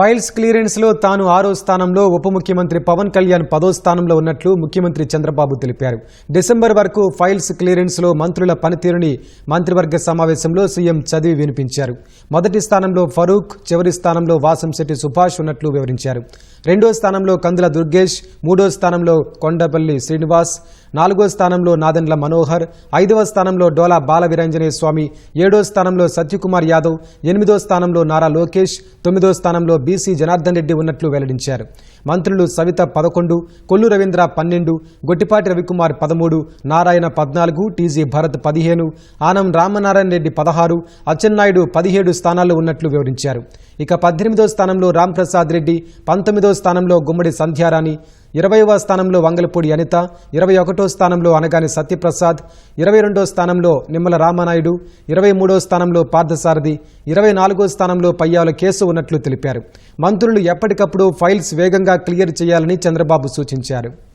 Files క్లియరెన్స్లో తాను ఆరో స్థానంలో ఉప ముఖ్యమంత్రి పవన్ కళ్యాణ్ పదో స్థానంలో ఉన్నట్లు ముఖ్యమంత్రి చంద్రబాబు తెలిపారు. డిసెంబర్ వరకు ఫైల్స్ క్లియరెన్స్లో మంత్రుల పనితీరుని మంత్రివర్గ సమావేశంలో సీఎం చదివి వినిపించారు. మొదటి స్థానంలో ఫరూక్ చివరి స్థానంలో వాసంశెట్టి సుభాష్ ఉన్నట్లు వివరించారు. రెండో స్థానంలో కందుల దుర్గేష్ మూడో స్థానంలో కొండపల్లి శ్రీనివాస్ నాలుగో స్థానంలో నాదెండ్ల మనోహర్ ఐదవ స్థానంలో డోలా బాలవీరంజనేయ స్వామి ఏడో స్థానంలో సత్యకుమార్ యాదవ్ ఎనిమిదో స్థానంలో నారా లోకేష్ తొమ్మిదో స్థానంలో బీసీ జనార్దన్ రెడ్డి ఉన్నట్లు వెల్లడించారు. మంత్రులు సవిత పదకొండు కొల్లు రవీంద్ర పన్నెండు గొట్టిపాటి రవికుమార్ పదమూడు నారాయణ పద్నాలుగు టీజీ భరత్ పదిహేను ఆనం రామనారాయణ రెడ్డి పదహారు అచ్చెన్నాయుడు పదిహేడు స్థానాల్లో ఉన్నట్లు వివరించారు. ఇక పద్దెనిమిదో స్థానంలో రాంప్రసాద్ రెడ్డి పంతొమ్మిదో స్థానంలో గుమ్మడి సంధ్యారాణి ఇరవైవ స్థానంలో వంగలపూడి అనిత ఇరవై ఒకటో స్థానంలో అనగాని సత్యప్రసాద్ ఇరవై రెండో స్థానంలో నిమ్మల రామానాయుడు ఇరవై మూడో స్థానంలో పార్థసారథి ఇరవై నాలుగో స్థానంలో పయ్యాల కేసు ఉన్నట్లు తెలిపారు. మంత్రులు ఎప్పటికప్పుడు ఫైల్స్ వేగంగా క్లియర్ చేయాలని చంద్రబాబు సూచించారు.